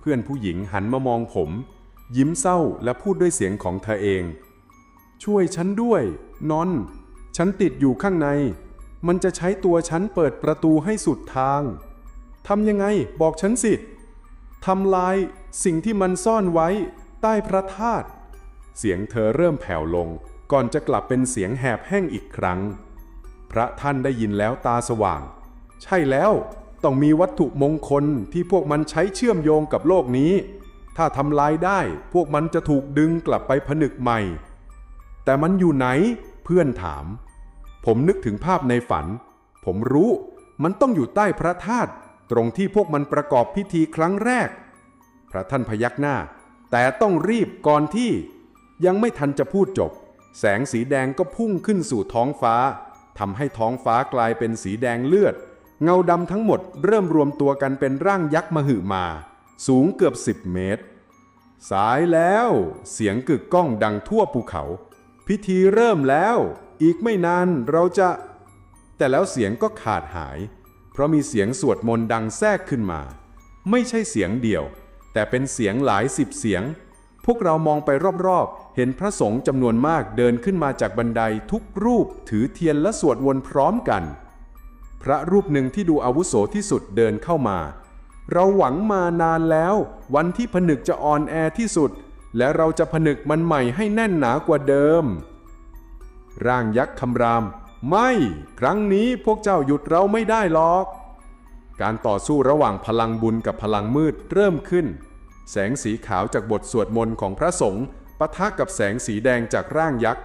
เพื่อนผู้หญิงหันมามองผม ยิ้มเศร้าและพูดด้วยเสียงของเธอเอง ช่วยฉันด้วย นอน ฉันติดอยู่ข้างใน มันจะใช้ตัวฉันเปิดประตูให้สุดทางทำยังไงบอกฉันสิทำลายสิ่งที่มันซ่อนไว้ ใต้พระธาตุเสียงเธอเริ่มแผ่วลง ก่อนจะกลับเป็นเสียงแหบแห้งอีกครั้ง พระท่านได้ยินแล้วตาสว่าง ใช่แล้ว ต้องมีวัตถุมงคลที่พวกมันใช้เชื่อมโยงกับโลกนี้ ถ้าทำลายได้พวกมันจะถูกดึงกลับไปผนึกใหม่ แต่มันอยู่ไหน เพื่อนถาม ผมนึกถึงภาพในฝัน ผมรู้มันต้องอยู่ใต้พระธาตุตรงที่พวกมันประกอบพิธีครั้งแรก พระท่านพยักหน้า แต่ต้องรีบก่อนที่ ยังไม่ทันจะพูดจบ แสงสีแดงก็พุ่งขึ้นสู่ท้องฟ้าทำให้ท้องฟ้ากลายเป็นสีแดงเลือด เงาดำทั้งหมดเริ่มรวมตัวกันเป็นร่างยักษ์มหึมา สูงเกือบ10เมตร สายแล้ว เสียงกึกก้องดังทั่วภูเขา พิธีเริ่มแล้ว อีกไม่นานเราจะ แต่แล้วเสียงก็ขาดหาย เพราะมีเสียงสวดมนต์ดังแทรกขึ้นมา ไม่ใช่เสียงเดียว แต่เป็นเสียงหลายสิบเสียง พวกเรามองไปรอบๆ เห็นพระสงฆ์จำนวนมากเดินขึ้นมาจากบันไดทุกรูปถือเทียนและสวดวนพร้อมกัน พระรูปหนึ่งที่ดูอาวุโสที่สุดเดินเข้ามา เราหวังมานานแล้ว วันที่ผนึกจะอ่อนแอที่สุด และเราจะผนึกมันใหม่ให้แน่นหนากว่าเดิม ร่างยักษ์คำราม ไม่ ครั้งนี้พวกเจ้าหยุดเราไม่ได้หรอก การต่อสู้ระหว่างพลังบุญกับพลังมืดเริ่มขึ้น แสงสีขาวจากบทสวดมนต์ของพระสงฆ์ปะทะกับแสงสีแดงจากร่างยักษ์